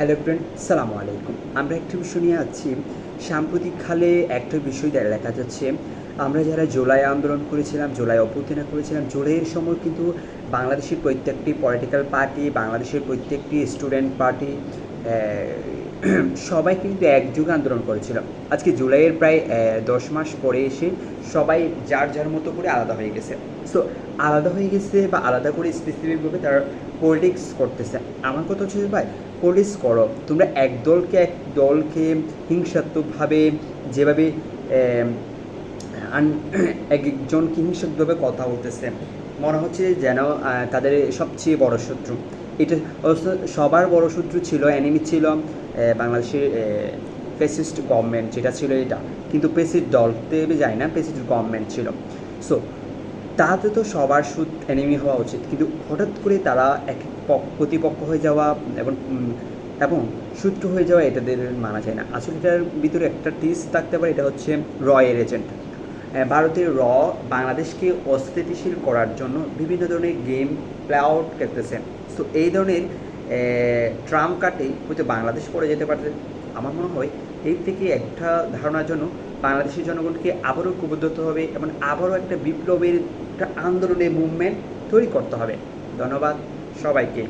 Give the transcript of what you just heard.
Hello friend সালামু আলাইকুম। আমরা একটা বিষয় নিয়ে আছি। সাম্প্রতিক কালে একটা বিষয় দেখা যাচ্ছে। আমরা যারা জুলাই আন্দোলন করেছিলাম, জুলাই অভ্যুত্থান করেছিলাম, জুলাইয়ের সময় কিন্তু বাংলাদেশের প্রত্যেকটি পলিটিক্যাল পার্টি বাংলাদেশের প্রত্যেকটি স্টুডেন্ট পার্টি সবাই কিন্তু একযুগ আন্দোলন করেছিল। আজকে জুলাইয়ের প্রায় দশ মাস পরে এসে সবাই যার যার মতো করে আলাদা হয়ে গেছে। সো আলাদা হয়ে গেছে বা আলাদা করে স্পেসিফিকভাবে তারা পলিটিক্স করতেছে। আমার কথা হচ্ছে ভাই পলিটিক্স করো। তোমরা এক দলকে এক দলকে হিংসাত্মকভাবে যেভাবে এক একজনকে হিংসাত্মকভাবে কথা বলতেছে, মনে হচ্ছে যেন তাদের সবচেয়ে বড় শত্রু। এটা সবার বড় শত্রু ছিল অ্যানিমি ছিল বাংলাদেশের ফেসিস্ট গভর্নমেন্ট যেটা ছিল এটা। কিন্তু পেসিড দলতে যায় না পেসিড গভর্নমেন্ট ছিল। সো তাতে তো সবার সুদ এনিমি হওয়া উচিত। কিন্তু হঠাৎ করে তারা এক প্রতিপক্ষ হয়ে যাওয়া এবং এবং শত্রু হয়ে যাওয়া এটাদের মানা যায় না। আসলে এটার ভিতরে একটা টিস থাকতে পারে, এটা হচ্ছে রয়ের এজেন্ট ভারতের র বাংলাদেশকে অস্থিতিশীল করার জন্য বিভিন্ন ধরনের গেম প্লে আউট করতেছে। তো এই ধরনের ট্রাম কাটে হয়তো বাংলাদেশ পড়ে যেতে পারছে আমার মনে হয় এই থেকে একটা ধারণার জন্য বাংলাদেশের জনগণকে আবারও ঐক্যবদ্ধ হতে হবে এবং আবারও একটা বিপ্লবের একটা আন্দোলনের মুভমেন্ট তৈরি করতে হবে। ধন্যবাদ সবাইকে।